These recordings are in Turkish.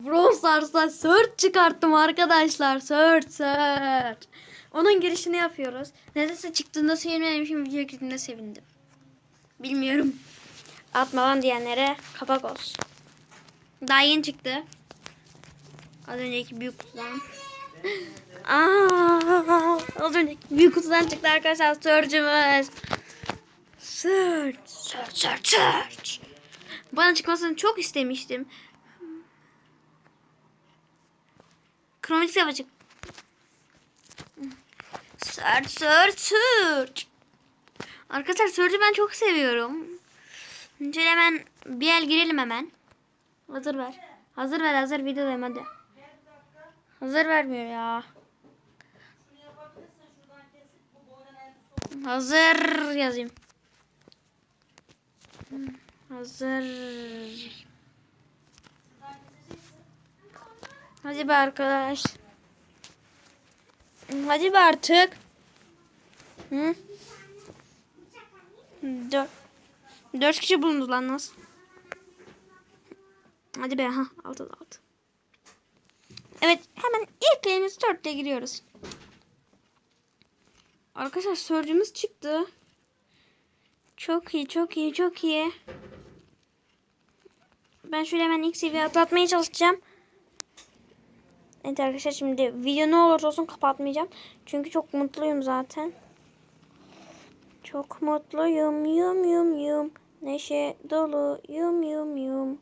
Brawl Stars'ta search çıkarttım arkadaşlar. Search search. Onun girişini yapıyoruz. Nedense çıktığında sevinmemişim. Video girdiğinde sevindim. Bilmiyorum. Atmadan diyenlere kapak olsun. Daha yeni çıktı. Az önceki büyük kutudan. Az önceki büyük kutudan çıktı arkadaşlar. Search'ımız. Search. Search. Search. Search. Bana çıkmasını çok istemiştim. Kromatik yapacak. Search, search, search. Arkadaşlar search'ü ben çok seviyorum. Şöyle hemen bir el girelim hemen. Hazır ver. Hazır ver hazır videodayım hadi. Hazır vermiyor ya. Hazır yazayım. Hazır. Hadi be arkadaş. Hadi be artık. Hı? Dört. Dört kişi bulundu lan nasıl? Hadi be ha altı da altı. Evet hemen ilk elimiz dörtte giriyoruz. Arkadaşlar sörcümüz çıktı. Çok iyi çok iyi çok iyi. Ben şöyle hemen ilk seviye atlatmaya çalışacağım. Evet arkadaşlar şimdi video ne olursa olsun kapatmayacağım. Çünkü çok mutluyum zaten. Çok mutluyum yum yum yum. Neşe dolu yum yum yum.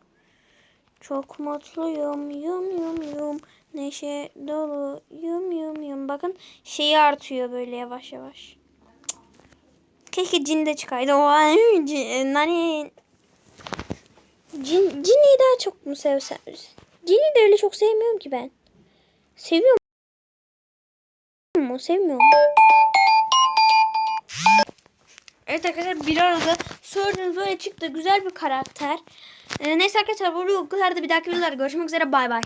Çok mutluyum yum yum yum. Neşe dolu yum yum yum. Bakın şeyi artıyor böyle yavaş yavaş. Keşke cin de çıkaydı. O cin, nani. Cin, Cin'i daha çok mu sevsem? Cin'i de öyle çok sevmiyorum ki ben. Seviyor mu? Sevmiyor mu? Evet arkadaşlar bir arada Surgeon böyle çıktı. Güzel bir karakter. Ee, neyse arkadaşlar bu kadar da bir dahaki videolarda görüşmek üzere. Bay bay.